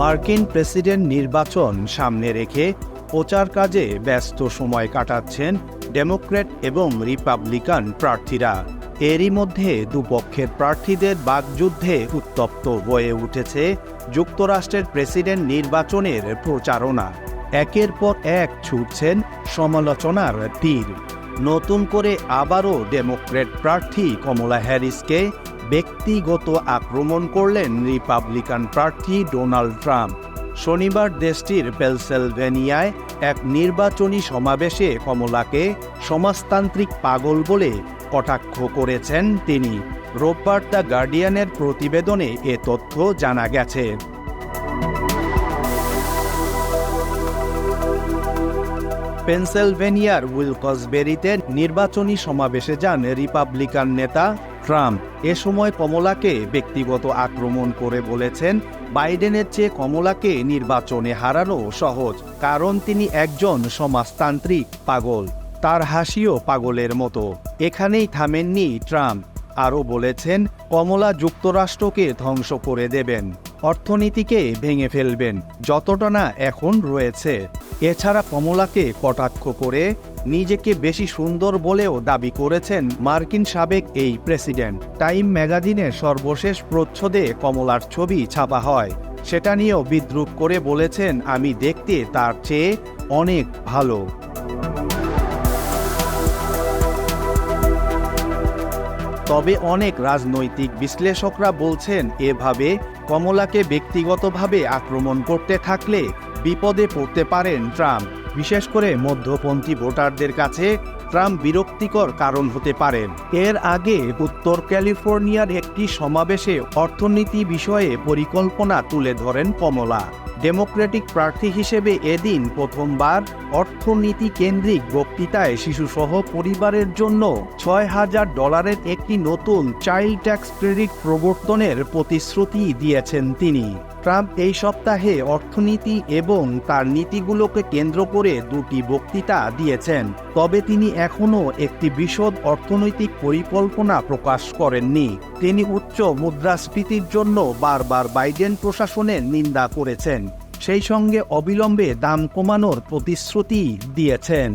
মার্কিন প্রেসিডেন্ট নির্বাচন সামনে রেখে প্রচার কাজে ব্যস্ত সময় কাটাচ্ছেন ডেমোক্র্যাট এবং রিপাবলিকান প্রার্থীরা। এরই মধ্যে দুপক্ষের প্রার্থীদের বাগযুদ্ধে উত্তপ্ত হয়ে উঠেছে যুক্তরাষ্ট্রের প্রেসিডেন্ট নির্বাচনের প্রচারণা। একের পর এক ছুটছেন সমালোচনার তীর। নতুন করে আবারও ডেমোক্র্যাট প্রার্থী কমলা হ্যারিসকে ব্যক্তিগত আক্রমণ করলেন রিপাবলিকান প্রার্থী ডোনাল্ড ট্রাম্প। শনিবার দেশটির পেলসেলভেনিয়ায় এক নির্বাচনী সমাবেশে কমলাকে সমাজতান্ত্রিক পাগল বলে কটাক্ষ করেছেন তিনি। রোববার দ্য গার্ডিয়ানের প্রতিবেদনে এ তথ্য জানা গেছে। পেনসেলভেনিয়ার উইলকসবেরিতে নির্বাচনী সমাবেশে যান রিপাবলিকান নেতা ট্রাম্প এ সময় কমলাকে ব্যক্তিগত আক্রমণ করে বলেছেন, বাইডেনের চেয়ে কমলাকে নির্বাচনে হারানো সহজ, কারণ তিনি একজন সমাজতান্ত্রিক পাগল। তার হাসিও পাগলের মতো। এখানেই থামেননি ট্রাম্প। আরও বলেছেন, কমলা যুক্তরাষ্ট্রকে ধ্বংস করে দেবেন। অর্থনীতিকে ভেঙে ফেলবেন, যতটা না এখন রয়েছে। এছাড়া কমলাকে কটাক্ষ করে নিজেকে বেশি সুন্দর বলেও দাবি করেছেন মার্কিন সাবেক এই প্রেসিডেন্ট। টাইম ম্যাগাজিনের সর্বশেষ প্রচ্ছদে কমলার ছবি ছাপা হয়। সেটা নিয়েও বিদ্রুপ করে বলেছেন, আমি দেখতে তার চেয়ে অনেক ভালো। তবে অনেক রাজনৈতিক বিশ্লেষকরা বলছেন, এভাবে কমলাকে ব্যক্তিগতভাবে আক্রমণ করতে থাকলে বিপদে পড়তে পারেন ট্রাম্প বিশেষ করে মধ্যপন্থী ভোটারদের কাছে ট্রাম্প বিরক্তিকর কারণ হতে পারেন এর আগে উত্তর ক্যালিফোর্নিয়ার একটি সমাবেশে অর্থনীতি বিষয়ে পরিকল্পনা তুলে ধরেন কমলা। ডেমোক্রেটিক প্রার্থী হিসেবে এদিন প্রথমবার অর্থনীতি কেন্দ্রিক বক্তৃতায় শিশুসহ পরিবারের জন্য ছয় হাজার ডলারের একটি নতুন চাইল্ড ট্যাক্স ক্রেডিট প্রবর্তনের প্রতিশ্রুতি দিয়েছেন তিনি। ট্রাম্প এই সপ্তাহে অর্থনীতি এবং তার নীতিগুলোকে কেন্দ্র করে দুটি বক্তৃতা দিয়েছেন, তবে তিনি এখনও একটি বিশদ অর্থনৈতিক পরিকল্পনা প্রকাশ করেননি। তিনি উচ্চ মুদ্রাস্ফীতির জন্য বারবার বাইডেন প্রশাসনের নিন্দা করেছেন, সেই সঙ্গে অবিলম্বে দাম কমানোর প্রতিশ্রুতি দিয়েছেন।